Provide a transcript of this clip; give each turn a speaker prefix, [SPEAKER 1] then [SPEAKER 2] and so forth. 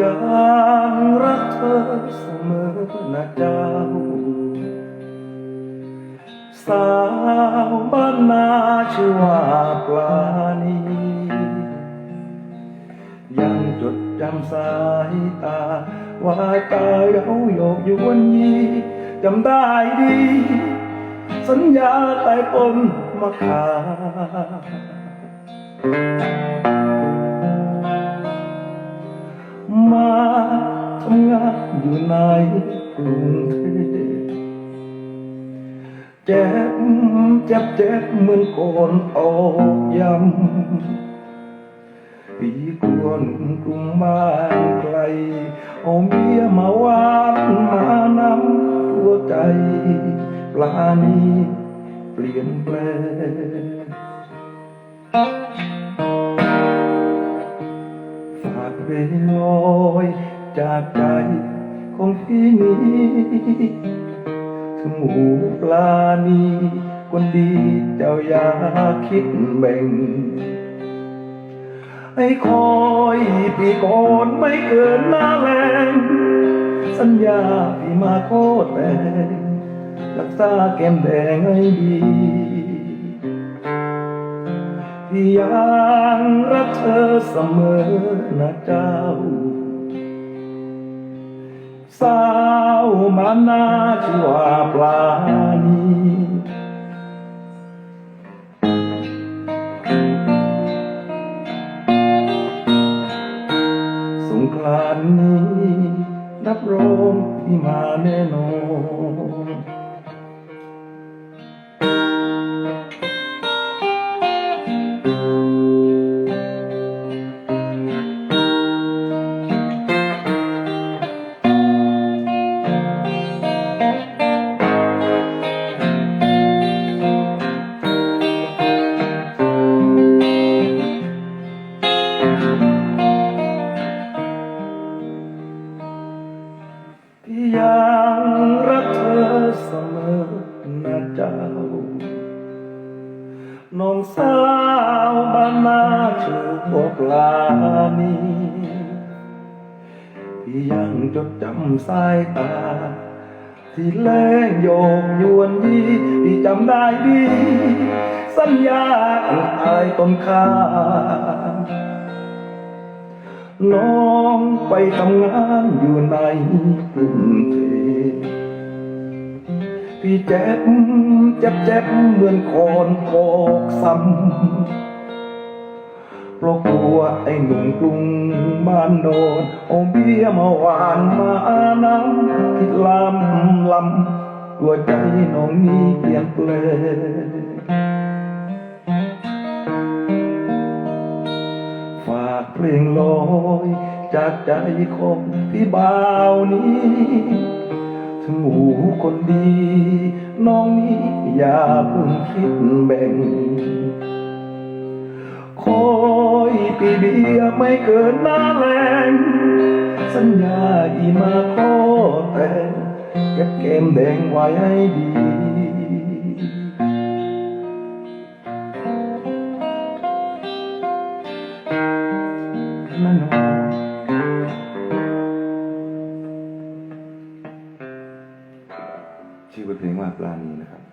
[SPEAKER 1] ยังรักเธอเสมอนะเจ้า สาวบ้านนาชื่อว่าปลานียังจดจำสายตา ว่าตาเขาโยกอยู่วันยีจำได้ดี สัญญาตายปนมาขา มาทำงานอยู่ในกรุงเทพเจ็บเจ็บเจ็บเหมือนโกนตอกย้ำปีกวนกรุงบ้านไกล เอาเมียมาวานมานำตัวใจปลานี้เปลี่ยนแปลง จากใจของพี่นี้ถึงหมูปลานีคนดีเจ้าอย่าคิดแบ่งให้คอยปีก่อนไม่เกินหน้าแรงสัญญาพี่มาโคตรแรงรักษาแก้มแดงให้ดีพี่ยังรักเธอเสมอนะเจ้า สาวมานาชื่อว่าปลานีสงกรานนี้รับรองที่มาแน่นอน พี่ยังรักเธอเสมอนะเจ้า น้องสาวบ้านนาชื่อพวกลานีพี่ยังจดจำสายตา ที่แลงโยกยวนยีพี่จำได้ดี สัญญาอันอายต้นข้า น้องไปทำงานอยู่ในกรุงเทพพี่เจ็บเจ็บเจ็บเหมือนคนโคกซ้ำเพราะกลัวไอ้หนุ่มกรุงบ้านโดนเอาเบี้ยมาหวานมาน้ำคิดลำลำกลัวใจน้องนี้เปลี่ยนแปลง ฝากเพลงลอยจากใจของพี่บ่าวนี้ถึงหูคนดี น้องนี้อย่าเพิ่งคิดแบ่งคอยปีเดียวไม่เกินหน้าแรงสัญญาอีมาขอแต่งเก็บเกมแดงไว้ให้ดี ชื่อบทเพลงว่าปลานีนะครับ